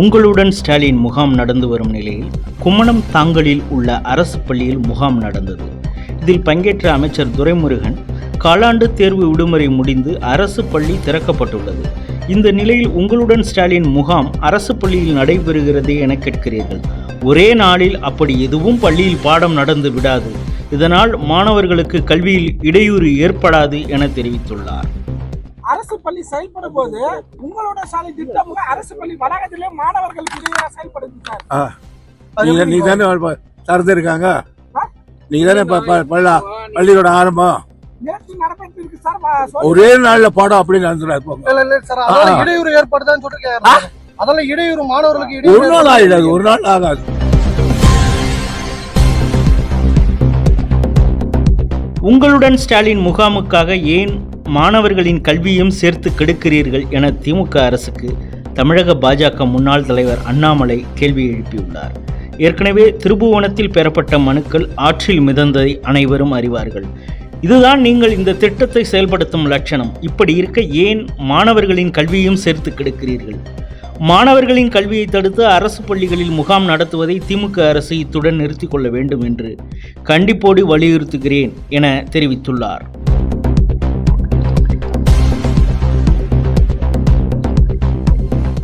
உங்களுடன் ஸ்டாலின் முகாம் நடந்து வரும் நிலையில் கும்மணம் தாங்கலில் உள்ள அரசு பள்ளியில் முகாம் நடந்தது. இதில் பங்கேற்ற அமைச்சர் துரைமுருகன் காலாண்டு தேர்வு விடுமுறை முடிந்து அரசு பள்ளி திறக்கப்பட்டுள்ளது. இந்த நிலையில் உங்களுடன் ஸ்டாலின் முகாம் அரசு பள்ளியில் நடைபெறுகிறதே என கேட்கிறீர்கள். ஒரே நாளில் அப்படி எதுவும் பள்ளியில் பாடம் நடந்து விடாது. இதனால் மாணவர்களுக்கு கல்வியில் இடையூறு ஏற்படாது என தெரிவித்துள்ளார். அரசு பள்ளி செயல்படும் போது உங்களோட சாலை திட்டம் அரசு பள்ளி வளாகத்திலே மாணவர்களுக்கு இடையே செயல்படுது சார் ஆ. நீங்க நீ தானே திறந்துருக்காங்க? நீங்க தானே பள்ளி- பள்ளியோட ஆரம்பம். ஒரே நாள்ல பாடம் அப்படின்னு ஆ. இடையூறு ஏற்படுதான்னு. அதெல்லாம் இடையூறு மாணவர்களுக்கு ஒரு நாள் ஆயிடாது ஒரு நாள் ஆகாது. உங்களுடன் ஸ்டாலின் முகாமுக்காக ஏன் மாணவர்களின் கல்வியும் சேர்த்து கெடுக்கிறீர்கள் என திமுக அரசுக்கு தமிழக பாஜக முன்னாள் தலைவர் அண்ணாமலை கேள்வி எழுப்பியுள்ளார். ஏற்கனவே திருபுவனத்தில் பெறப்பட்ட மனுக்கள் ஆற்றில் மிதந்ததை அனைவரும் அறிவார்கள். இதுதான் நீங்கள் இந்த திட்டத்தை செயல்படுத்தும் லட்சணம். இப்படி இருக்க ஏன் மாணவர்களின் கல்வியும் சேர்த்து கெடுக்கிறீர்கள்? மாணவர்களின் கல்வியை தடுத்து அரசு பள்ளிகளில் முகாம் நடத்துவதை திமுக அரசு இத்துடன் நிறுத்திக் கொள்ள வேண்டும் என்று கண்டிப்போடு வலியுறுத்துகிறேன் என தெரிவித்துள்ளார்.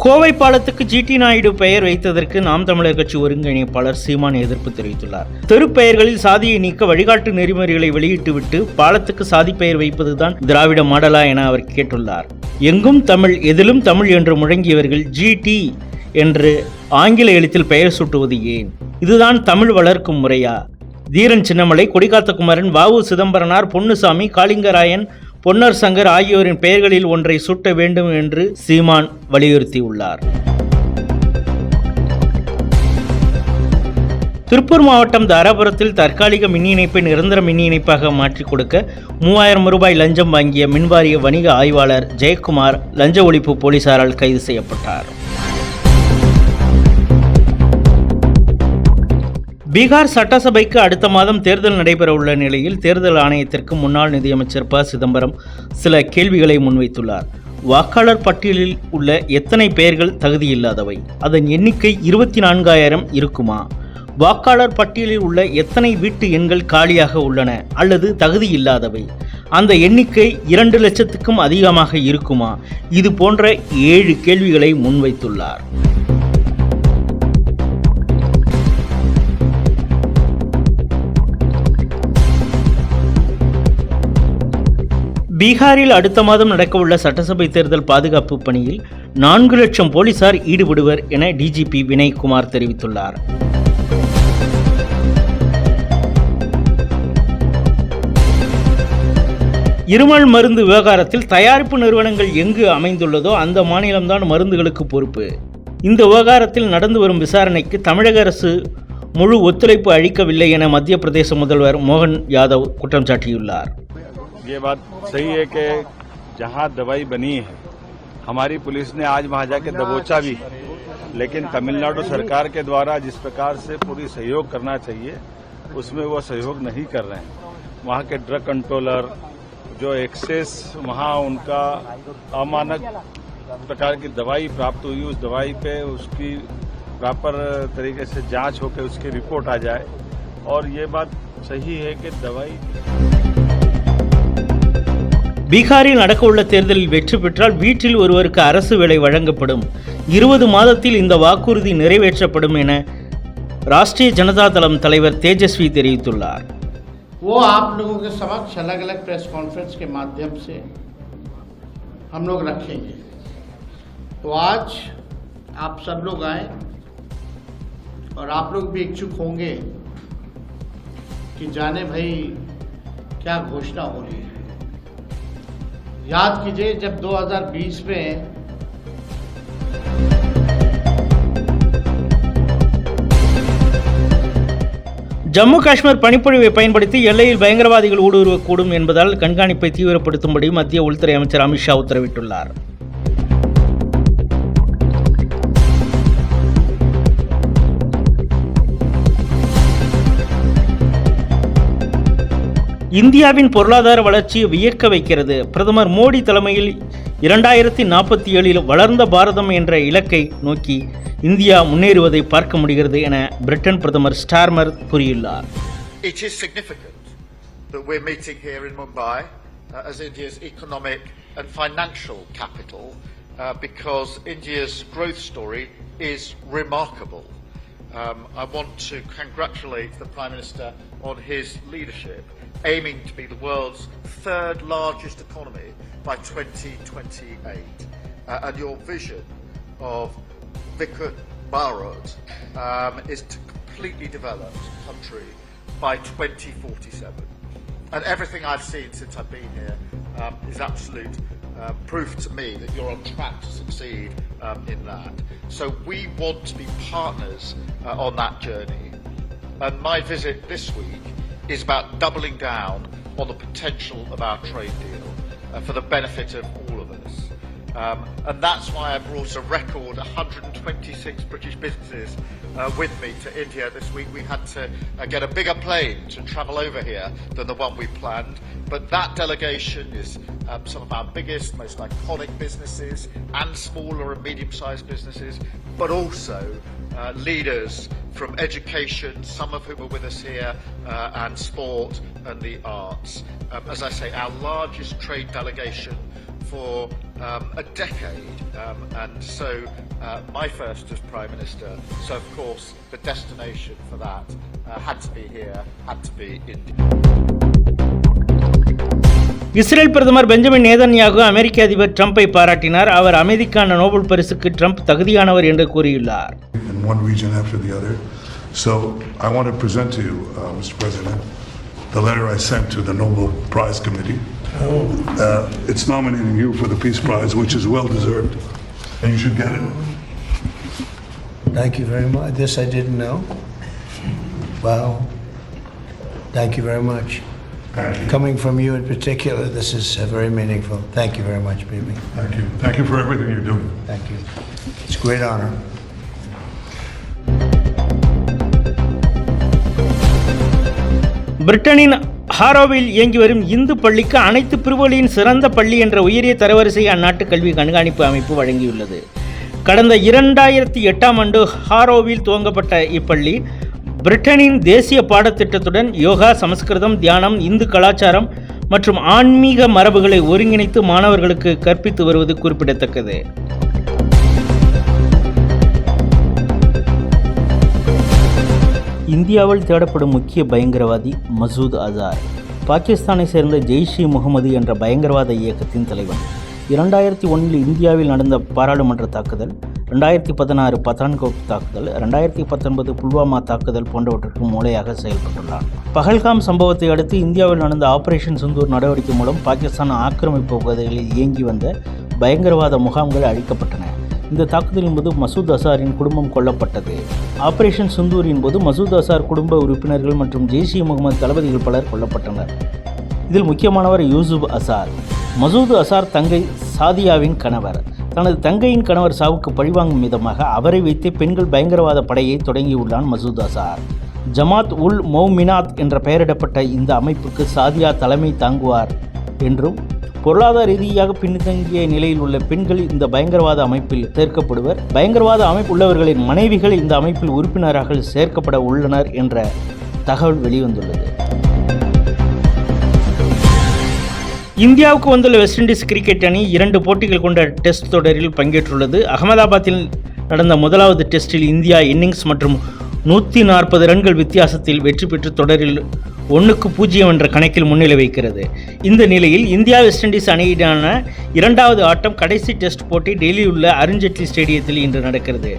கோவை பாலத்துக்கு ஜிடி நாயுடு பெயர் வைத்ததற்கு நாம் தமிழர் கட்சி ஒருங்கிணைப்பாளர் சீமான் எதிர்ப்பு தெரிவித்துள்ளார். தெருப்பெயர்களில் சாதியை நீக்க வழிகாட்டு நெறிமுறைகளை வெளியிட்டுவிட்டு பாலத்துக்கு சாதி பெயர் வைப்பதுதான் திராவிட மாடலா என அவர் கேட்டுள்ளார். எங்கும் தமிழ் எதிலும் தமிழ் என்று முழங்கியவர்கள் ஜிடி என்று ஆங்கில எழுத்தில் பெயர் சூட்டுவது ஏன்? இதுதான் தமிழ் வளர்க்கும் முறையா? தீரன் சின்னமலை கொடிகாத்த குமரன் வாவு சிதம்பரனார் பொன்னுசாமி காளிங்கராயன் பொன்னர் சங்கர் ஆகியோரின் பெயர்களில் ஒன்றை சூட்ட வேண்டும் என்று சீமான் வலியுறுத்தியுள்ளார். திருப்பூர் மாவட்டம் தாராபுரத்தில் தற்காலிக மின் இணைப்பை நிரந்தர மின் இணைப்பாக மாற்றிக் கொடுக்க மூவாயிரம் ரூபாய் லஞ்சம் வாங்கிய மின்வாரிய வணிக ஆய்வாளர் ஜெயக்குமார் லஞ்ச ஒழிப்பு போலீசாரால் கைது செய்யப்பட்டார். பீகார் சட்டசபைக்கு அடுத்த மாதம் தேர்தல் நடைபெறவுள்ள நிலையில் தேர்தல் ஆணையத்திற்கு முன்னாள் நிதியமைச்சர் ப. சிதம்பரம் சில கேள்விகளை முன்வைத்துள்ளார். வாக்காளர் பட்டியலில் உள்ள எத்தனை பெயர்கள் தகுதியில்லாதவை அதன் எண்ணிக்கை இருபத்தி நான்காயிரம் இருக்குமா? வாக்காளர் பட்டியலில் உள்ள எத்தனை வீட்டு எண்கள் காலியாக உள்ளன அல்லது தகுதி இல்லாதவை? அந்த எண்ணிக்கை இரண்டு லட்சத்துக்கும் அதிகமாக இருக்குமா? இது போன்ற ஏழு கேள்விகளை முன்வைத்துள்ளார். பீகாரில் அடுத்த மாதம் நடக்கவுள்ள சட்டசபை தேர்தல் பாதுகாப்பு பணியில் நான்கு லட்சம் போலீசார் ஈடுபடுவர் என டிஜிபி வினய்குமார் தெரிவித்துள்ளார். இருமல் மருந்து விவகாரத்தில் தயாரிப்பு நிறுவனங்கள் எங்கு அமைந்துள்ளதோ அந்த மாநிலம்தான் மருந்துகளுக்கு பொறுப்பு. இந்த விவகாரத்தில் நடந்து வரும் விசாரணைக்கு தமிழக அரசு முழு ஒத்துழைப்பு அளிக்கவில்லை என மத்திய பிரதேச முதல்வர் மோகன் யாதவ் குற்றம் சாட்டியுள்ளார். ये बात सही है कि जहाँ दवाई बनी है, हमारी पुलिस ने आज वहाँ जाके दबोचा भी लेकिन तमिलनाडु सरकार के द्वारा जिस प्रकार से पूरी सहयोग करना चाहिए, उसमें वो सहयोग नहीं कर रहे हैं। वहाँ के ड्रग कंट्रोलर, जो एक्सेस, वहाँ उनका अमानक प्रकार की दवाई प्राप्त हुई, उस दवाई पे उसकी प्रॉपर तरीके से जाँच होकर उसकी रिपोर्ट आ जाए। और ये बात सही है कि दवाई பீகாரில் நடக்கவுள்ள தேர்தலில் வெற்றி பெற்றால் வீட்டில் ஒருவருக்கு அரசு வேலை வழங்கப்படும் இருபது மாதத்தில் இந்த வாக்குறுதி நிறைவேற்றப்படும் என ராஷ்டிரிய ஜனதா தளம் தலைவர் தேஜஸ்வி தெரிவித்துள்ளார் वो आप लोगों के समक्ष अलग अलग प्रेस कॉन्फ्रेंस के माध्यम से हम लोग रखेंगे तो आज आप सब लोग आए और आप लोग भी इच्छुक होंगे कि जाने भाई क्या घोषणा हो रही है याद कीजिए जब 2020 में ஜம்மு காஷ்மீர் பனிப்பொழிவை பயன்படுத்தி எல்லையில் பயங்கரவாதிகள் ஊடுருவக்கூடும் என்பதால் கண்காணிப்பை தீவிரப்படுத்தும்படி மத்திய உள்துறை அமைச்சர் அமித்ஷா உத்தரவிட்டுள்ளார் இந்தியாவின் பொருளாதார வளர்ச்சியை வியக்க வைக்கிறது பிரதமர் மோடி தலைமையில் இரண்டாயிரத்தி நாற்பத்தி ஏழில் வளர்ந்த பாரதம் என்ற இலக்கை நோக்கி இந்தியா முன்னேறுவதை பார்க்க முடிகிறது என பிரிட்டன் பிரதமர் ஸ்டார்மர் கூறியுள்ளார் It is significant that we're meeting here in Mumbai uh, as India's economic and financial capital uh, because India's growth story is remarkable. Um, I want to congratulate the Prime Minister on his leadership, aiming to be the world's third largest economy by 2028. Uh, and your vision of Vikut Bharat um, is to completely develop the country by 2047. And everything I've seen since I've been here um, is absolute uh, proof to me that you're on track to succeed um, in that. So we want to be partners uh, on that journey. And my visit this week is about doubling down on the potential of our trade deal uh, for the benefit of. Um, and that's why I brought a record 126 British businesses uh, with me to India this week. We had to uh, get a bigger plane to travel over here than the one we planned. But that delegation is um, some of our biggest, most iconic businesses and smaller and medium sized businesses, but also uh, leaders from education, some of whom are with us here, uh, and sport and the arts. Um, as I say, our largest trade delegation for um, a decade, um, and so uh, my first as Prime Minister. So, of course, the destination for that uh, had to be here, had to be India. Israel பிரதமர் Benjamin Netanyahu அமெரிக்க அதிபர் ட்ரம்பை பாராட்டினார் அவர் அமைதிக்கான Nobel பரிசுக்கு Trump தகுதியானவர் என்று கூறியுள்ளார் in one region after the other. So I want to present to you, uh, Mr. President, the letter I sent to the Nobel Prize Committee. Uh, it's nominating you for the Peace Prize, which is well deserved, and you should get it. Thank you very much. This I didn't know. Wow. Thank you very much. Thank you. Coming from you in particular, this is uh, very meaningful. Thank you very much, Bibi. Thank you. Thank you for everything you're doing. Thank you. It's a great honor. பிரிட்டனின் ஹாரோவில் இயங்கி வரும் இந்து பள்ளிக்கு அனைத்து பிரிவுகளின் சிறந்த பள்ளி என்ற உயரிய தரவரிசை அந்நாட்டு கல்வி கண்காணிப்பு அமைப்பு வழங்கியுள்ளது. கடந்த இரண்டாயிரத்தி எட்டாம் ஆண்டு ஹாரோவில் துவங்கப்பட்ட இப்பள்ளி பிரிட்டனின் தேசிய பாடத்திட்டத்துடன் யோகா சமஸ்கிருதம் தியானம் இந்து கலாச்சாரம் மற்றும் ஆன்மீக மரபுகளை ஒருங்கிணைத்து மாணவர்களுக்கு கற்பித்து வருவது குறிப்பிடத்தக்கது. இந்தியாவில் தேடப்படும் முக்கிய பயங்கரவாதி மசூத் அசார். பாகிஸ்தானை சேர்ந்த ஜெய்ஷ் இ முகமது என்ற பயங்கரவாத இயக்கத்தின் தலைவன். இரண்டாயிரத்தி ஒன்றில் இந்தியாவில் நடந்த பாராளுமன்ற தாக்குதல் ரெண்டாயிரத்தி பதினாறு பத்தான்கோட் தாக்குதல் ரெண்டாயிரத்தி பத்தொன்பது புல்வாமா தாக்குதல் போன்றவற்றுக்கு மூளையாக செயல்பட்டுள்ளான் பகல்காம் சம்பவத்தை அடுத்து இந்தியாவில் நடந்த ஆபரேஷன் சிந்தூர் நடவடிக்கை மூலம் பாகிஸ்தான் ஆக்கிரமிப்பு பகுதிகளில் இயங்கி வந்த பயங்கரவாத முகாம்கள் அழிக்கப்பட்டன. இந்த தாக்குதலின் போது மசூத் அசாரின் குடும்பம் கொல்லப்பட்டது. ஆபரேஷன் சுந்தூரின் போது மசூத் அசார் குடும்ப உறுப்பினர்கள் மற்றும் ஜெய்ஷ் இ முகமது தளபதிகள் பலர் கொல்லப்பட்டனர். இதில் முக்கியமானவர் யூசுப் அசார். மசூத் அசார் தங்கை சாதியாவின் கணவர். தனது தங்கையின் கணவர் சாவுக்கு பழிவாங்கும் விதமாக அவரை வைத்து பெண்கள் பயங்கரவாத படையை தொடங்கியுள்ளான் மசூத் அசார். ஜமாத் உல் மௌமினாத் என்ற பெயரிடப்பட்ட இந்த அமைப்புக்கு சாதியா தலைமை தாங்குவார் என்றும் பொருளாதார ரீதியாக பின்தங்கிய நிலையில் உள்ள பெண்கள் இந்த பயங்கரவாத அமைப்பில் சேர்க்கப்படுவர். பயங்கரவாத அமைப்பு உள்ளவர்களின் மனைவிகள் இந்த அமைப்பில் உறுப்பினராக சேர்க்கப்பட உள்ளனர் என்ற தகவல் வெளிவந்துள்ளது. இந்தியாவுக்கு வந்துள்ள வெஸ்ட் இண்டீஸ் கிரிக்கெட் அணி இரண்டு போட்டிகள் கொண்ட டெஸ்ட் தொடரில் பங்கேற்றுள்ளது. அகமதாபாத்தில் நடந்த முதலாவது டெஸ்டில் இந்தியா இன்னிங்ஸ் மற்றும் நூற்றி நாற்பது ரன்கள் வித்தியாசத்தில் வெற்றி பெற்று தொடரில் ஒன்றுக்கு பூஜ்ஜியம் என்ற கணக்கில் முன்னிலை வைக்கிறது. இந்த நிலையில் இந்தியா வெஸ்ட் இண்டீஸ் அணியிடான இரண்டாவது ஆட்டம் கடைசி டெஸ்ட் போட்டி டெல்லியில் உள்ள அருண்ஜேட்லி ஸ்டேடியத்தில் இன்று நடக்கிறது.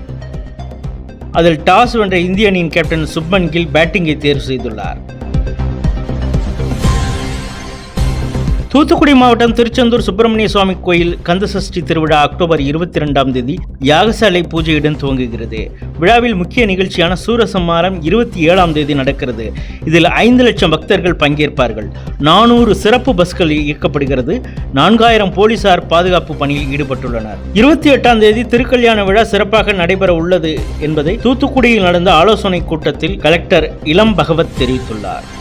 அதில் டாஸ் வென்ற இந்திய அணியின் கேப்டன் சுப்மன் கில் பேட்டிங்கை தேர்வு செய்துள்ளார். தூத்துக்குடி மாவட்டம் திருச்செந்தூர் சுப்பிரமணிய சுவாமி கோயில் கந்தசஷ்டி திருவிழா அக்டோபர் இருபத்தி ரெண்டாம் தேதி யாகசாலை பூஜையுடன் துவங்குகிறது. விழாவில் முக்கிய நிகழ்ச்சியான சூரசம்மாரம் இருபத்தி ஏழாம் தேதி நடக்கிறது. இதில் ஐந்து லட்சம் பக்தர்கள் பங்கேற்பார்கள். நானூறு சிறப்பு பஸ்கள் இயக்கப்படுகிறது. நான்காயிரம் போலீசார் பாதுகாப்பு பணியில் ஈடுபட்டுள்ளனர். இருபத்தி எட்டாம் தேதி திருக்கல்யாண விழா சிறப்பாக நடைபெற உள்ளது என்பதை தூத்துக்குடியில் நடந்த ஆலோசனை கூட்டத்தில் கலெக்டர் இளம் பகவத் தெரிவித்துள்ளார்.